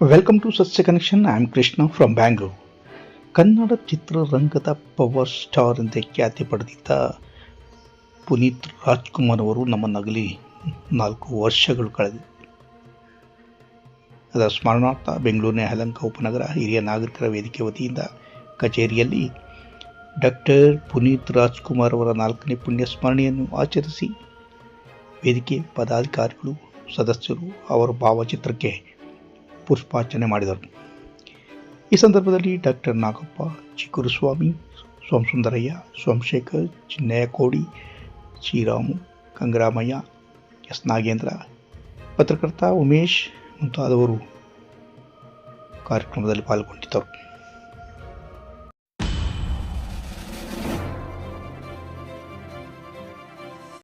Welcome to Sasya connection I am Krishna from Bangalore Kannada ಚಿತ್ರರಂಗದ power star ಎಂದೇ ಖ್ಯಾತಿ ಪಡೆದಿದ್ದ ಪುನೀತ್ ರಾಜ್ಕುಮಾರ್ ಅವರು ನಮ್ಮ ನಗಲಿ ನಾಲ್ಕು ವರ್ಷಗಳು ಕಳೆದಿದೆ. ಅದರ ಸ್ಮರಣಾರ್ಥ ಬೆಂಗಳೂರಿನ ಯಲಹಂಕ ಉಪನಗರ ಹಿರಿಯ ನಾಗರಿಕರ ವೇದಿಕೆ ವತಿಯಿಂದ ಕಚೇರಿಯಲ್ಲಿ ಡಾಕ್ಟರ್ ಪುನೀತ್ ರಾಜ್ಕುಮಾರ್ ಅವರ ನಾಲ್ಕನೇ ಪುಣ್ಯ ಸ್ಮರಣೆಯನ್ನು ಆಚರಿಸಿ ವೇದಿಕೆ ಪದಾಧಿಕಾರಿಗಳು, ಸದಸ್ಯರು ಅವರ ಭಾವಚಿತ್ರಕ್ಕೆ ಪುಷ್ಪಾರ್ಚನೆ ಮಾಡಿದರು. ಈ ಸಂದರ್ಭದಲ್ಲಿ ಡಾಕ್ಟರ್ ನಾಗಪ್ಪ, ಚಿಕ್ಕುರುಸ್ವಾಮಿ, ಸೋಮಸುಂದರಯ್ಯ, ಸೋಮಶೇಖರ್ ಚಿನ್ನಯ್ಯ ಕೋಡಿ ಶ್ರೀರಾಮು, ಗಂಗರಾಮಯ್ಯ, ಎಸ್ ನಾಗೇಂದ್ರ, ಪತ್ರಕರ್ತ ಉಮೇಶ್ ಮುಂತಾದವರು ಕಾರ್ಯಕ್ರಮದಲ್ಲಿ ಪಾಲ್ಗೊಂಡಿದ್ದರು.